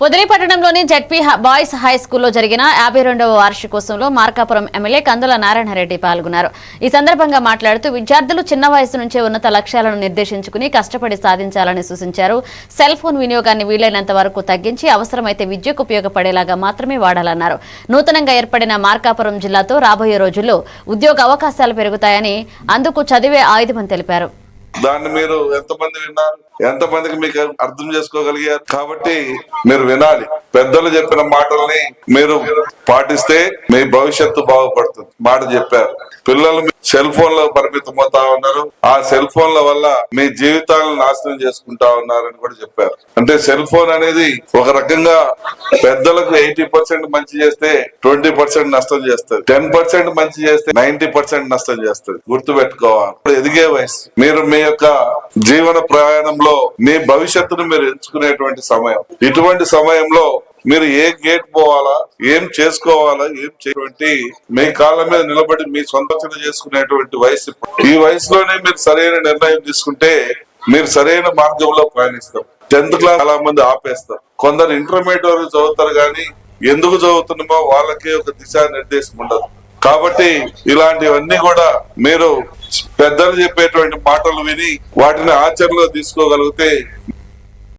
పొదిలి పట్టణంలోని ZP boys high స్కూల్లో జరిగిన యాభై రెండవ వార్షికోత్సవంలో మార్కాపురం ఎమ్మెల్యే కందుల నారాయణరెడ్డి పాల్గొన్నారు. ఈ సందర్భంగా మాట్లాడుతూ విద్యార్థులు చిన్న వయసు నుంచే ఉన్నత లక్ష్యాలను నిర్దేశించుకుని కష్టపడి సాధించాలని సూచించారు. సెల్ ఫోన్ వినియోగాన్ని వీలైనంత వరకు తగ్గించి అవసరమైతే విద్యకు ఉపయోగపడేలాగా మాత్రమే వాడాలన్నారు. నూతనంగా ఏర్పడిన మార్కాపురం జిల్లాతో రాబోయే రోజుల్లో ఉద్యోగ అవకాశాలు పెరుగుతాయని అందుకు చదివే ఆయుధమని తెలిపారు. దాన్ని మీరు ఎంతమంది విన్నారు? ఎంతమందికి మీకు అర్థం చేసుకోగలిగారు? కాబట్టి మీరు వినాలి. పెద్దలు చెప్పిన మాటల్ని మీరు పాటిస్తే మీ భవిష్యత్తు బాగుపడుతుంది. మాట చెప్పారు. పిల్లలు సెల్ ఫోన్లో పరిమితం అవుతా ఉన్నారు. ఆ సెల్ ఫోన్ల వల్ల మీ జీవితాలను నాశనం చేసుకుంటా ఉన్నారని కూడా చెప్పారు. అంటే సెల్ ఫోన్ అనేది ఒక రకంగా పెద్దలకు ఎయిటీ పర్సెంట్ మంచి చేస్తే ట్వంటీ పర్సెంట్ నష్టం చేస్తుంది. టెన్ పర్సెంట్ మంచి చేస్తే నైన్టీ పర్సెంట్ నష్టం చేస్తుంది. గుర్తు పెట్టుకోవాలి ఇప్పుడు ఎదిగే వయసు. మీరు మీ యొక్క జీవన ప్రయాణంలో మీ భవిష్యత్తును మీరు ఎంచుకునేటువంటి సమయం. ఇటువంటి సమయంలో మీరు ఏ గేట్ పోవాలా ఏం చేసుకోవాలా ఏం చేయటువంటి మీ కాళ్ళ మీద నిలబడి మీ సొంతం చేసుకునేటువంటి వయసు. ఈ వయసులోనే మీరు సరైన నిర్ణయం తీసుకుంటే మీరు సరైన మార్గంలో ప్రయాణిస్తాం. టెన్త్ క్లాస్ చాలా మంది ఆపేస్తారు. కొందరు ఇంటర్మీడియట్ వరకు చదువుతారు కానీ ఎందుకు చదువుతున్నామో వాళ్ళకి ఒక దిశా నిర్దేశం ఉండదు. కాబట్టి ఇలాంటివన్నీ కూడా మీరు పెద్దలు చెప్పేటువంటి మాటలు విని వాటిని ఆచరణలో తీసుకోగలిగితే